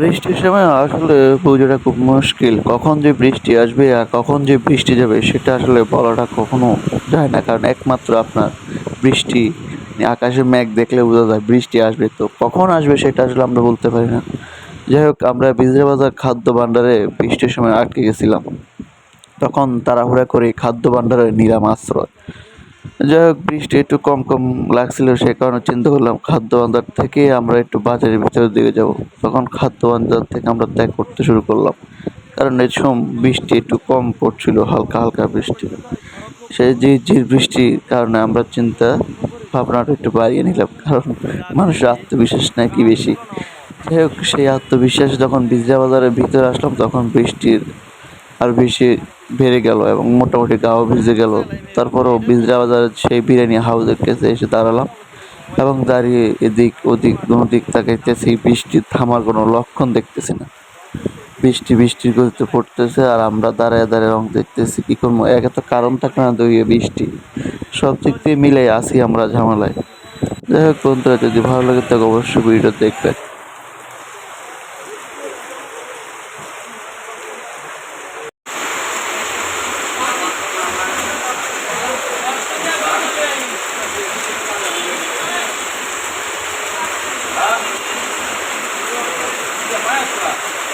বৃষ্টির সময় আসলে পুজোটা খুব মুশকিল। কখন যে বৃষ্টি আসবে আর কখন যে বৃষ্টি যাবে সেটা আসলে বলাটা কখনো যায় না। কারণ একমাত্র আপনার বৃষ্টি, আকাশে মেঘ দেখলে বোঝা যায় বৃষ্টি আসবে তো কখন আসবে সেটা আসলে আমরা বলতে পারি না। যাই হোক, আমরা বিজয় বাজার খাদ্য ভাণ্ডারে বৃষ্টির সময় আটকে গেছিলাম। তখন তাড়াহুড়া করে খাদ্য ভাণ্ডারে নিলাম আশ্রয় যাই হোক, বৃষ্টি একটু কম কম লাগছিল, সে কারণে চিন্তা করলাম খাদ্য ভাণ্ডার থেকে আমরা একটু বাজারের ভিতরের দিকে যাব। তখন খাদ্য ভাণ্ডার থেকে আমরা ত্যাগ করতে শুরু করলাম। কারণ এই সময় বৃষ্টি একটু কম পড়ছিল, হালকা হালকা বৃষ্টি। সেই যে যে বৃষ্টির কারণে আমরা চিন্তা ভাবনাটা একটু বাড়িয়ে নিলাম। কারণ মানুষের আত্মবিশ্বাস নাকি বেশি? যাই হোক, সেই আত্মবিশ্বাস যখন বিজয়া বাজারের ভিতরে আসলাম, তখন বৃষ্টির আর বেশি বেড়ে গেল এবং মোটামুটি গাও ভিজে গেল। তারপরও বিজরা বাজারের সেই বিরিয়ানি হাউসের কাছে এসে দাঁড়ালাম এবং দাঁড়িয়ে এদিক ওদিক কোনো দিক তাকাইতেছি, বৃষ্টি থামার কোনো লক্ষণ দেখতেছি না। বৃষ্টি বৃষ্টির গতিতে পড়তেছে আর আমরা দাঁড়ায় দাঁড়ায় রং দেখতেছি, কি করব? এক তো কারণ থাকে না দইয়ে বৃষ্টি। সব দিক দিয়ে মিলে আসি আমরা ঝামেলায়। যাই হোক যদি ভালো লাগে তাকে অবশ্যই ভিডিও দেখবেন। 前から